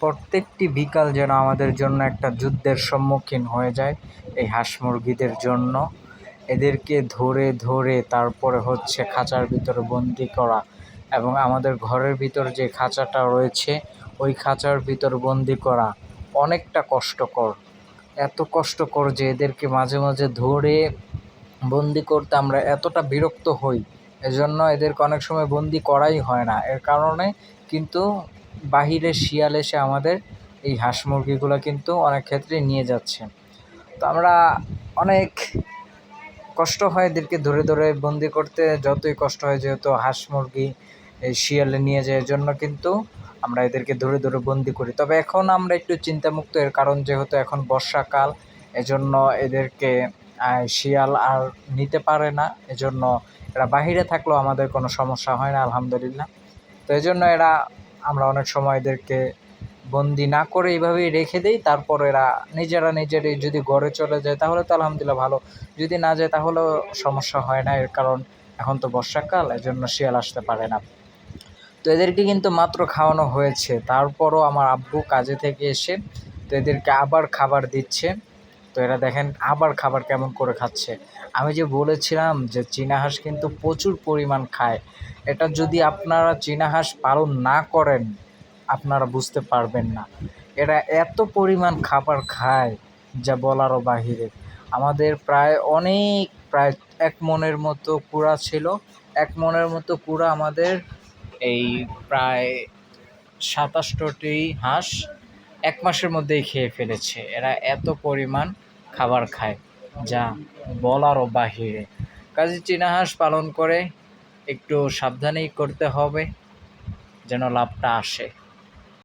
প্রত্যেকটি বিকাল যেন আমাদের জন্য একটা যুদ্ধের সম্মুখীন হয়ে যায় এই হাঁস মুরগিদের জন্য। এদেরকে ধরে ধরে তারপরে হচ্ছে খাঁচার ভিতরে বন্দি করা এবং আমাদের ঘরের ভিতর যে খাঁচাটা রয়েছে, ওই খাঁচার ভিতর বন্দি করা অনেকটা কষ্টকর। এত কষ্টকর যে এদেরকে মাঝে মাঝে ধরে বন্দি করতে আমরা এতটা বিরক্ত হই, এজন্য এদেরকে অনেক সময় বন্দি করাই হয় না। এর কারণে কিন্তু বাহিরে শিয়াল এসে আমাদের এই হাঁস মুরগিগুলো কিন্তু অনেক ক্ষেত্রে নিয়ে যাচ্ছে। তো আমরা অনেক কষ্ট হয় এদেরকে ধরে ধরে বন্দি করতে, যতই কষ্ট হয় যেহেতু হাঁস মুরগি, এই শিয়ালে নিয়ে যায় জন্য কিন্তু আমরা এদেরকে ধরে ধরে বন্দি করি। তবে এখন আমরা একটু চিন্তামুক্ত, এর কারণ যেহেতু এখন বর্ষাকাল, এজন্য এদেরকে শিয়াল আর নিতে পারে না, এজন্য এরা বাহিরে থাকলেও আমাদের কোনো সমস্যা হয় না, আলহামদুলিল্লাহ। তো এই জন্য এরা আমরা অনেক সময় এদেরকে বন্দি না করে এইভাবেই রেখে দিই, তারপর এরা নিজেরা নিজেরই যদি গড়ে চলে যায় তাহলে তো আলহামদুলিল্লাহ ভালো। যদি না যায় তাহলেও সমস্যা হয় না, এর কারণ এখন তো বর্ষাকাল, এজন্য শিয়াল আসতে পারে না। তো এদেরকে কিন্তু মাত্র খাওয়ানো হয়েছে। তারপরও আমার আব্বু কাজে থেকে এসে তো এদেরকে আবার খাবার দিচ্ছে। এরা দেখেন আবার খাবার কেমন করে খাচ্ছে। আমি যে বলেছিলাম যে চীনা হাঁস কিন্তু প্রচুর পরিমাণ খায়, এটা যদি আপনারা চীনা হাঁস পালন না করেন, আপনারা বুঝতে পারবেন না। এরা এত পরিমাণ খাবার খায় যা বলারও বাহিরে। আমাদের প্রায় অনেক, প্রায় এক মনের মতো কুড়া ছিল। এক মনের মতো কুড়া আমাদের এই প্রায় সাতাশটি হাঁস এক মাসের মধ্যেই খেয়ে ফেলেছে। এরা এত পরিমাণ খাবার খায়, যা বলারও বাহিরে। কাজে চিনাহাস পালন করে একটু সাবধানেই করতে হবে, যেন লাভটা আসে।